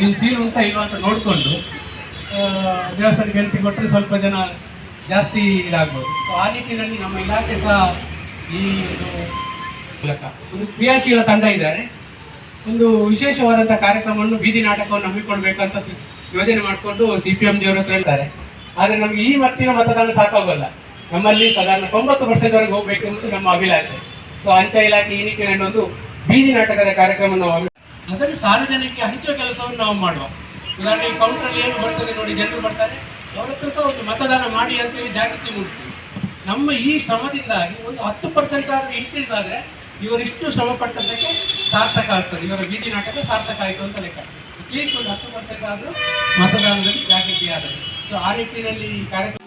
ನೀವು ಸೀಲ್ ಉಂಟಾ ಇಲ್ವಾ ಅಂತ ನೋಡಿಕೊಂಡು ದೇವಸ್ಥಾನ ಹೆಲ್ತಿ ಕೊಟ್ಟರೆ ಸ್ವಲ್ಪ ಜನ ಜಾಸ್ತಿ ಇದಾಗ್ಬೋದು. ಸೊ ಆ ನಿಟ್ಟಿನಲ್ಲಿ ನಮ್ಮ ಇಲಾಖೆ ಸಹ ಈ ಮೂಲಕ ಒಂದು ಕ್ರಿಯಾಶೀಲ ತಂಡ ಇದ್ದಾರೆ. ಒಂದು ವಿಶೇಷವಾದಂಥ ಕಾರ್ಯಕ್ರಮವನ್ನು ಬೀದಿ ನಾಟಕವನ್ನು ಹಮ್ಮಿಕೊಳ್ಬೇಕಂತ ಯೋಜನೆ ಮಾಡಿಕೊಂಡು ಸಿ ಪಿ ಎಂ ಜಿಯವರು ಹೇಳ್ತಾರೆ. ಆದರೆ ನಮಗೆ ಈ ಮತ್ತಿನ ಮತದಾನ ಸಾಕಾಗೋಲ್ಲ. ನಮ್ಮಲ್ಲಿ ಸಾಧಾರಣ ತೊಂಬತ್ತು ವರ್ಷದವರೆಗೆ ಹೋಗಬೇಕು ಅಂತ ನಮ್ಮ ಅಭಿಲಾಷೆ. ಸೊ ಅಂಚೆ ಇಲಾಖೆ ಈ ನಿಟ್ಟಿನಲ್ಲಿ ಒಂದು ಬೀದಿ ನಾಟಕದ ಕಾರ್ಯಕ್ರಮ ನಾವು ಅದನ್ನು ಸಾರ್ವಜನಿಕ ಹಂಚುವ ಕೆಲಸವನ್ನು ನಾವು ಮಾಡುವ. ಉದಾಹರಣೆಗೆ ಕೌಂಟ್ರಲ್ಲಿ ಏನು ಬರ್ತದೆ ನೋಡಿ, ಜನರು ಬರ್ತಾರೆ, ಅವರ ಸಹ ಒಂದು ಮತದಾನ ಮಾಡಿ ಅಂತೇಳಿ ಜಾಗೃತಿ ಮೂಡಿಸ್ತೀವಿ. ನಮ್ಮ ಈ ಶ್ರಮದಿಂದಾಗಿ ಒಂದು ಹತ್ತು ಪರ್ಸೆಂಟ್ ಆದರೂ ಇನ್ಕ್ರೀಸ್ ಆದರೆ ಇವರಿಷ್ಟು ಶ್ರಮ ಪಟ್ಟದ್ದಕ್ಕೆ ಸಾರ್ಥಕ ಆಗ್ತದೆ. ಇವರ ಬೀದಿ ನಾಟಕ ಸಾರ್ಥಕ ಆಯಿತು ಅಂತ ಲೆಕ್ಕ. ಅಟ್ಲೀಸ್ಟ್ ಒಂದು ಹತ್ತು ಪರ್ಸೆಂಟ್ ಆದರೂ ಮತದಾನದಲ್ಲಿ ಜಾಗೃತಿ ಆದರೆ ಸೊ ಆ ರೀತಿಯಲ್ಲಿ ಈ ಕಾರ್ಯಕ್ರಮ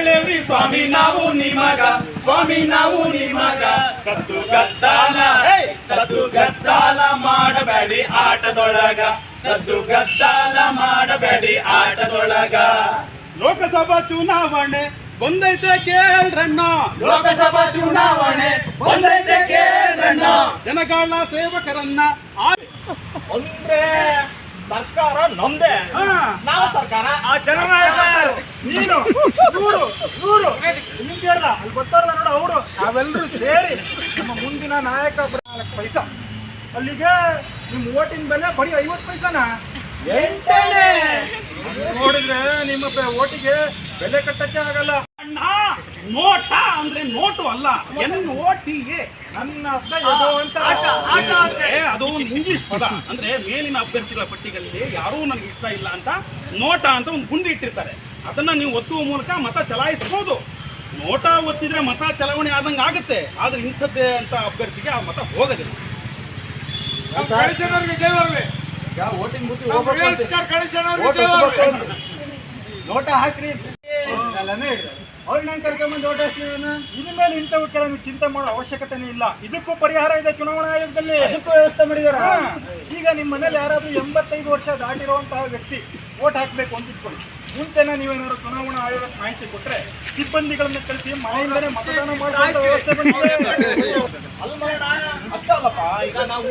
ಹೇಳೇವ್ರಿ? ಸ್ವಾಮಿ ನಾವು ನಿಮಗ ಸ್ವಾಮಿ ನಾವು ನಿಮಗ ಸತ್ತು ಗದ್ದಾಲ. ಸದ್ದು ಗದ್ದಾಲ ಮಾಡಬೇಡಿ ಆಟದೊಳಗ. ಸದ್ದು ಗದ್ದಾಲ ಮಾಡಬೇಡಿ ಆಟದೊಳಗ. ಲೋಕಸಭಾ ಚುನಾವಣೆ ಬಂದೈತೆ ಕೇಳ್ರಣ್ಣ. ಲೋಕಸಭಾ ಚುನಾವಣೆ ಬಂದೈತೆ ಕೇಳ್ರಣ್ಣ. ಜನಗಳ ಸೇವಕರನ್ನ ಅಂದ್ರೆ ಸರ್ಕಾರ ನಮ್ದೇ. ನಾವು ಸರ್ಕಾರ. ಆ ಜನನಾಯಕ ಯಾರು? ನೀನು. ನೂರು ನೂರು. ನಿಮ್ಗೆ ಹೇಳ ಅಲ್ಲಿ ಗೊತ್ತಾರಲ್ಲ ನೋಡು ಅವರು. ನಾವೆಲ್ಲರೂ ಸೇರಿ ನಮ್ಮ ಮುಂದಿನ ನಾಯಕ ನಾಲ್ಕು ಪೈಸಾ. ಅಲ್ಲಿಗೆ ನಿಮ್ಮ ಓಟಿನ ಬೆಲೆ ಬರೀ ಐವತ್ತು ಪೈಸಾನ? ನೋಡಿದ್ರೆ ನಿಮ್ಮ ಓಟಿಗೆ ಬೆಲೆ ಕಟ್ಟಕ್ಕೆ ಆಗಲ್ಲ. ಅಣ್ಣ ನೋಟ. ಅಂದ್ರೆ ನೋಟು ಅಲ್ಲ. ಎನ್ ಓ ಟಿ ಎ ನನ್ನ ಅದು ಒಂದು ಇಂಗ್ಲಿಷ್ ಪದ. ಅಂದ್ರೆ ಮೇಲಿನ ಅಭ್ಯರ್ಥಿಗಳ ಪಟ್ಟಿಗಳಲ್ಲಿ ಯಾರೂ ನನಗೆ ಇಷ್ಟ ಇಲ್ಲ ಅಂತ ನೋಟ ಅಂತ ಒಂದು ಗುಂಡಿ ಇಟ್ಟಿರ್ತಾರೆ. ಅದನ್ನ ನೀವು ಒತ್ತುವ ಮೂಲಕ ಮತ ಚಲಾಯಿಸಬಹುದು ನೋಟ ಒತ್ತಿದ್ರೆ ಮತ ಚಲಾವಣೆ ಆದಂಗೆ ಆಗುತ್ತೆ. ಆದ್ರೆ ಇಂಥದ್ದೇ ಅಂತ ಅಭ್ಯರ್ಥಿಗೆ ಆ ಮತ ಹೋಗೋದಿಲ್ಲ. ನೋಟ ಹಾಕ್ರಿ. ಅವ್ರನ್ನ ಕರ್ಕೊಂಬಂದು ಓಟ್ ಹಾಕ್ತೀವಿ ಇನ್ಮೇಲೆ ಇಂಥವು ಕೆಲವು ಚಿಂತೆ ಮಾಡೋ ಅವಶ್ಯಕತೆನೇ ಇಲ್ಲ. ಇದಕ್ಕೂ ಪರಿಹಾರ ಇದೆ ಚುನಾವಣಾ ಆಯೋಗದಲ್ಲಿ. ಅದಕ್ಕೂ ವ್ಯವಸ್ಥೆ ಮಾಡಿದಾರ ಈಗ ನಿಮ್ಮ ಮನೇಲಿ ಯಾರಾದರೂ ಎಂಬತ್ತೈದು ವರ್ಷ ದಾಟಿರುವಂತಹ ವ್ಯಕ್ತಿ ಓಟ್ ಹಾಕ್ಬೇಕು ಅಂತ ಇಟ್ಕೊಳ್ಳಿ ಮುಂಚೆನೆ ನೀವೇನಾದ್ರು ಚುನಾವಣಾ ಆಯೋಗಕ್ಕೆ ಮಾಹಿತಿ ಕೊಟ್ರೆ ಸಿಬ್ಬಂದಿಗಳನ್ನ ಕಳಿಸಿ ಮನೆಯಿಂದಲೇ ಮತದಾನ ಮಾಡುವಂತ ವ್ಯವಸ್ಥೆ ಅಲ್ಲಪ್ಪ ಅಲ್ಲಿ ಮಾಡೋಣ ಅಷ್ಟಲ್ಲಪ್ಪ ಈಗ ನಾವು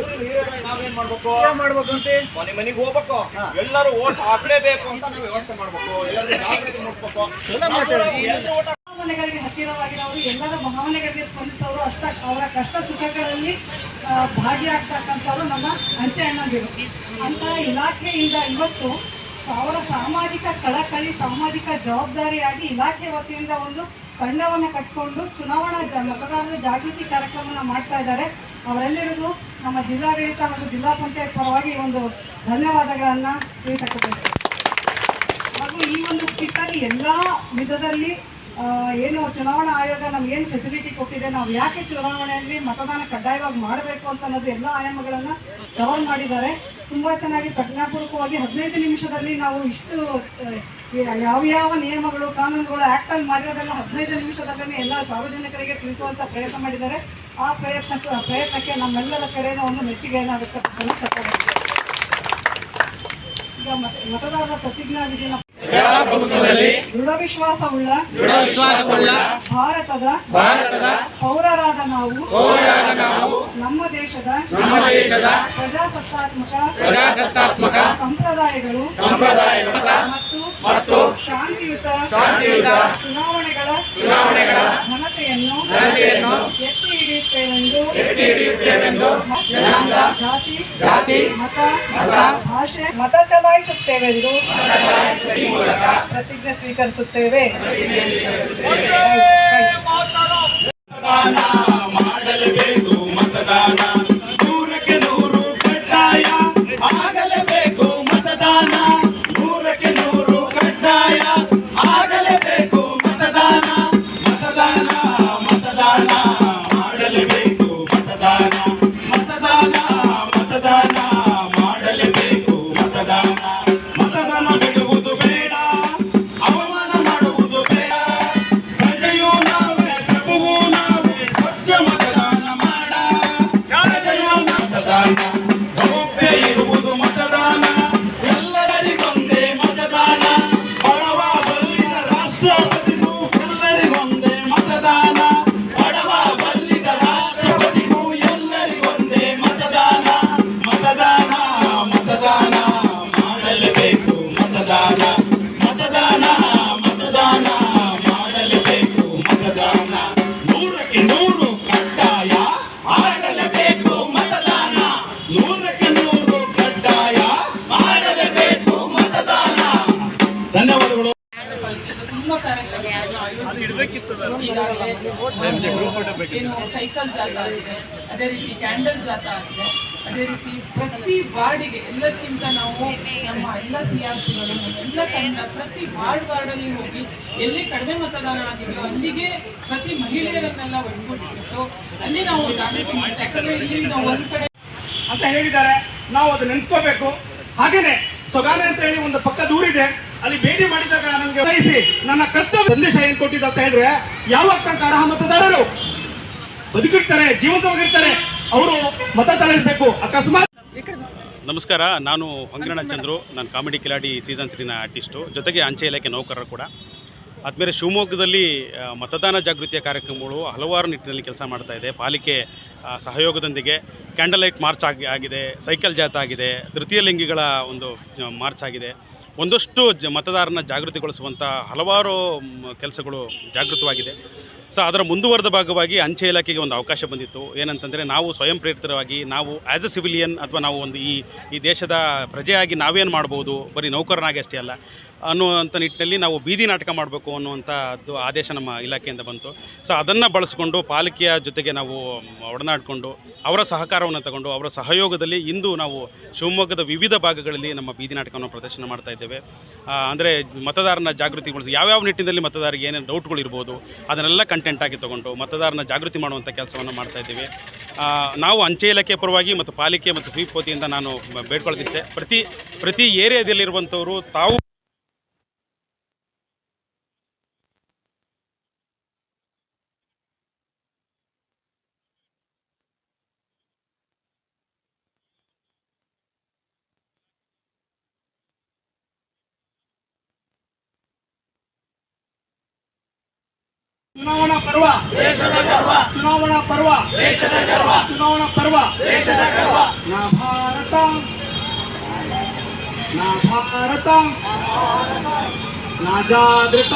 ನಾವೇನ್ ಮಾಡ್ಬೇಕು ಏನ್ ಮಾಡ್ಬೇಕು ಅಂತ ಮನೆ ಮನೆಗೆ ಹೋಗ್ಬೇಕು ಎಲ್ಲರೂ ಓಟ್ ಹಾಕ್ಲೇಬೇಕು ಅಂತ ನಾವು ವ್ಯವಸ್ಥೆ ಮಾಡ್ಬೇಕು. ಎಲ್ಲರೂ ಜಾಗೃತಿ ಓಟ್ ಭಾವನೆಗಳಿಗೆ ಹತ್ತಿರವಾಗಿರೋರು ಎಲ್ಲರ ಭಾವನೆಗಳಿಗೆ ಸ್ಪಂದಿಸೋರು ಅಷ್ಟ ಅವರ ಕಷ್ಟ ಸುಖಗಳಲ್ಲಿ ಭಾಗಿಯಾಗ್ತಕ್ಕಂಥವ್ರು ನಮ್ಮ ಅಂಚೆ ಅಣ್ಣಂದಿರು ಅಂತ ಇಲಾಖೆಯಿಂದ ಇವತ್ತು ಅವರ ಸಾಮಾಜಿಕ ಕಳಕಳಿ, ಸಾಮಾಜಿಕ ಜವಾಬ್ದಾರಿಯಾಗಿ ಇಲಾಖೆ ವತಿಯಿಂದ ಒಂದು ತಂಡವನ್ನು ಕಟ್ಕೊಂಡು ಚುನಾವಣಾ ಮತದಾರರ ಜಾಗೃತಿ ಕಾರ್ಯಕ್ರಮವನ್ನು ಮಾಡ್ತಾ ಇದ್ದಾರೆ. ಅವರೆಲ್ಲರಿಗೂ ನಮ್ಮ ಜಿಲ್ಲಾಡಳಿತ ಹಾಗೂ ಜಿಲ್ಲಾ ಪಂಚಾಯತ್ ಪರವಾಗಿ ಒಂದು ಧನ್ಯವಾದಗಳನ್ನು ತಿಳಿಸಕೊಳ್ತೇವೆ ಹಾಗೂ ಈ ಒಂದು ಕಿಟ್ಟಲ್ಲಿ ಎಲ್ಲ ವಿಧದಲ್ಲಿ ಏನು ಚುನಾವಣಾ ಆಯೋಗ ನಮ್ಗೆ ಏನು ಫೆಸಿಲಿಟಿ ಕೊಟ್ಟಿದೆ, ನಾವು ಯಾಕೆ ಚುನಾವಣೆಯಲ್ಲಿ ಮತದಾನ ಕಡ್ಡಾಯವಾಗಿ ಮಾಡಬೇಕು ಅಂತ ಅನ್ನೋದು ಎಲ್ಲ ಆಯಾಮಗಳನ್ನು ಕವರ್ ಮಾಡಿದ್ದಾರೆ ತುಂಬಾ ಚೆನ್ನಾಗಿ ಪ್ರಜ್ಞಾಪೂರ್ವಕವಾಗಿ ಹದಿನೈದು ನಿಮಿಷದಲ್ಲಿ ನಾವು ಇಷ್ಟು ಯಾವ ಯಾವ ನಿಯಮಗಳು, ಕಾನೂನುಗಳು ಆ್ಯಕ್ಟಲ್ಲಿ ಮಾಡಿರೋದೆಲ್ಲ ಹದಿನೈದು ನಿಮಿಷದಲ್ಲೇ ಎಲ್ಲ ಸಾರ್ವಜನಿಕರಿಗೆ ತಿಳಿಸುವಂಥ ಪ್ರಯತ್ನ ಮಾಡಿದ್ದಾರೆ ಆ ಪ್ರಯತ್ನ ಪ್ರಯತ್ನಕ್ಕೆ ನಮ್ಮೆಲ್ಲರ ಕಡೆಯಿಂದ ಒಂದು ಮೆಚ್ಚುಗೆಯನ್ನು ಇಷ್ಟಪಡ್ತೀನಿ. ಈಗ ಮತ- ಮತದಾರರ ಪ್ರತಿಜ್ಞಾ ವಿಧಿನ ದೃಢ ವಿಶ್ವಾಸವುಳ್ಳ ಭಾರತದ ಪೌರರಾದ ನಾವು ಪೌರರಾದ ನಾವು ನಮ್ಮ ದೇಶದ ನಮ್ಮ ದೇಶದ ಪ್ರಜಾಸತ್ತಾತ್ಮಕ ಸಂಪ್ರದಾಯಗಳು ಮತ್ತು ಮತ್ತು ಶಾಂತಿಯುತ ಶಾಂತಿಯುತ ಚುನಾವಣೆಗಳ ಚುನಾವಣೆಗಳ ಘನತೆಯನ್ನು ಎತ್ತಿ ಹಿಡಿಯುತ್ತೇವೆಂದು ಜಾತಿ ಜಾತಿ ಮತ ಮತ ಭಾಷೆ ಮತ ಚಲಾಯಿಸುತ್ತೇವೆಂದು ಪ್ರತಿಜ್ಞೆ ಸ್ವೀಕರಿಸುತ್ತೇವೆ. ಏನು ಸೈಕಲ್ ಜಾಥಾ ಆಗಿದೆ. ಅದೇ ರೀತಿ ಕ್ಯಾಂಡಲ್ ಜಾಥಾ ಆಗಿದೆ. ಅದೇ ರೀತಿ ಪ್ರತಿ ವಾರ್ಡಿಗೆ ಎಲ್ಲಕ್ಕಿಂತ ನಾವು ನಮ್ಮ ಎಲ್ಲ ಸಿ ಆರ್ ಪಿಗಳು ಎಲ್ಲ ತಂಡ ಪ್ರತಿ ವಾರ್ಡ್ ವಾರ್ಡಲ್ಲಿ ಹೋಗಿ ಎಲ್ಲಿ ಕಡಿಮೆ ಮತದಾನ ಆಗಿದೆಯೋ ಅಲ್ಲಿಗೆ ಪ್ರತಿ ಮಹಿಳೆಯರನ್ನೆಲ್ಲ ಒಟ್ಟುಗೂಡಿಸ್ಬಿಟ್ಟು ಅಲ್ಲಿ ನಾವು ಜಾಗೃತಿ ಮಾಡ್ತಾ ಯಾಕಂದ್ರೆ ಇಲ್ಲಿ ನಾವು ಒಂದ್ ಕಡೆ ಅಂತ ಹೇಳಿದ್ದಾರೆ. ನಾವು ಅದು ನೆನ್ಸ್ಕೋಬೇಕು. ಹಾಗೇನೆ ಸೊಗಾನೆ ಅಂತ ಹೇಳಿ ಒಂದು ಪಕ್ಕ ದೂರಿದೆ. ಅಲ್ಲಿ ಭೇಟಿ ಮಾಡಿದಾಗ ನನಗೆ ವಹಿಸಿ ನನ್ನ ಕರ್ತವ್ಯ ಸಂದೇಶ ಏನ್ ಕೊಟ್ಟಿದ್ದ ಅಂತ ಹೇಳಿದ್ರೆ ಯಾವಾಗ ತನಕ ಅರ್ಹ ಮತದಾರರು? ಬದುಕಿರ್ತಾರೆ ಜೀವಂತವಾಗಿರ್ತಾರೆ ಅವರು ಮತ ತಳಿಸಬೇಕು ಅಕಸ್ಮಾತ್ ನಮಸ್ಕಾರ ನಾನು ಹೊಂಗಿರಣ ಚಂದ್ರು ನಾನು ಕಾಮಿಡಿ ಕಿಲಾಡಿ ಸೀಸನ್ ತ್ರೀನ ಆರ್ಟಿಸ್ಟು ಜೊತೆಗೆ ಅಂಚೆ ಇಲಾಖೆ ನೌಕರರು ಕೂಡ. ಆದಮೇಲೆ ಶಿವಮೊಗ್ಗದಲ್ಲಿ ಮತದಾನ ಜಾಗೃತಿಯ ಕಾರ್ಯಕ್ರಮಗಳು ಹಲವಾರು ನಿಟ್ಟಿನಲ್ಲಿ ಕೆಲಸ ಮಾಡ್ತಾ ಇದೆ. ಪಾಲಿಕೆ ಸಹಯೋಗದೊಂದಿಗೆ ಕ್ಯಾಂಡಲ್ ಲೈಟ್ ಮಾರ್ಚ್ ಆಗಿ ಆಗಿದೆ ಸೈಕಲ್ ಜಾಥಾ ಆಗಿದೆ ತೃತೀಯ ಲಿಂಗಿಗಳ ಒಂದು ಮಾರ್ಚ್ ಆಗಿದೆ. ಒಂದಷ್ಟು ಜ ಮತದಾರನ ಜಾಗೃತಿಗೊಳಿಸುವಂಥ ಹಲವಾರು ಕೆಲಸಗಳು ಜಾಗೃತವಾಗಿದೆ. ಸೊ ಅದರ ಮುಂದುವರೆದ ಭಾಗವಾಗಿ ಅಂಚೆ ಇಲಾಖೆಗೆ ಒಂದು ಅವಕಾಶ ಬಂದಿತ್ತು. ಏನಂತಂದರೆ ನಾವು ಸ್ವಯಂ ಪ್ರೇರಿತರಾಗಿ ನಾವು ಆ್ಯಸ್ ಎ ಸಿವಿಲಿಯನ್ ಅಥವಾ ನಾವು ಒಂದು ಈ ಈ ದೇಶದ ಪ್ರಜೆಯಾಗಿ ನಾವೇನು ಮಾಡ್ಬೋದು? ಬರೀ ನೌಕರನಾಗಿ ಅಷ್ಟೇ ಅಲ್ಲ. ಅನ್ನುವಂಥ ನಿಟ್ಟಿನಲ್ಲಿ ನಾವು ಬೀದಿ ನಾಟಕ ಮಾಡಬೇಕು ಅನ್ನುವಂಥದ್ದು ಆದೇಶ ನಮ್ಮ ಇಲಾಖೆಯಿಂದ ಬಂತು. ಸೊ ಅದನ್ನು ಬಳಸಿಕೊಂಡು ಪಾಲಿಕೆಯ ಜೊತೆಗೆ ನಾವು ಒಡನಾಡಿಕೊಂಡು, ಅವರ ಸಹಕಾರವನ್ನು ತಗೊಂಡು, ಅವರ ಸಹಯೋಗದಲ್ಲಿ ಇಂದು ನಾವು ಶಿವಮೊಗ್ಗದ ವಿವಿಧ ಭಾಗಗಳಲ್ಲಿ ನಮ್ಮ ಬೀದಿ ನಾಟಕವನ್ನು ಪ್ರದರ್ಶನ ಮಾಡ್ತಾ ಇದ್ದೇವೆ. ಅಂದರೆ ಮತದಾರನ ಜಾಗೃತಿಗೊಳಿಸಿ, ಯಾವ್ಯಾವ ನಿಟ್ಟಿನಲ್ಲಿ ಮತದಾರರಿಗೆ ಏನೇನು ಡೌಟ್ಗಳು ಇರ್ಬೋದು, ಅದನ್ನೆಲ್ಲ ಕಂಟೆಂಟ್ ಆಗಿ ತಗೊಂಡು ಮತದಾರನ ಜಾಗೃತಿ ಮಾಡುವಂಥ ಕೆಲಸವನ್ನು ಮಾಡ್ತಾ ಇದ್ದೇವೆ. ನಾವು ಅಂಚೆ ಇಲಾಖೆ ಪರವಾಗಿ ಮತ್ತು ಪಾಲಿಕೆ ಮತ್ತು ಸ್ವೀಪ್ ವತಿಯಿಂದ ನಾನು ಬೇಡ್ಕೊಳ್ತಿದ್ದೆ. ಪ್ರತಿ ಪ್ರತಿ ಏರಿಯಾದಲ್ಲಿರುವಂಥವರು ತಾವು ಚುನಾವಣಾ ಪರ್ವ ದೇಶದ ಗರ್ವ ಚುನಾವಣಾ ಪರ್ವ ದೇಶದ ಗರ್ವ ಚುನಾವಣಾ ಪರ್ವ ದೇಶದ ಗರ್ವ ನಾ ಭಾರತ ನಾ ಭಾರತ ನಾ ಜಾಗೃತ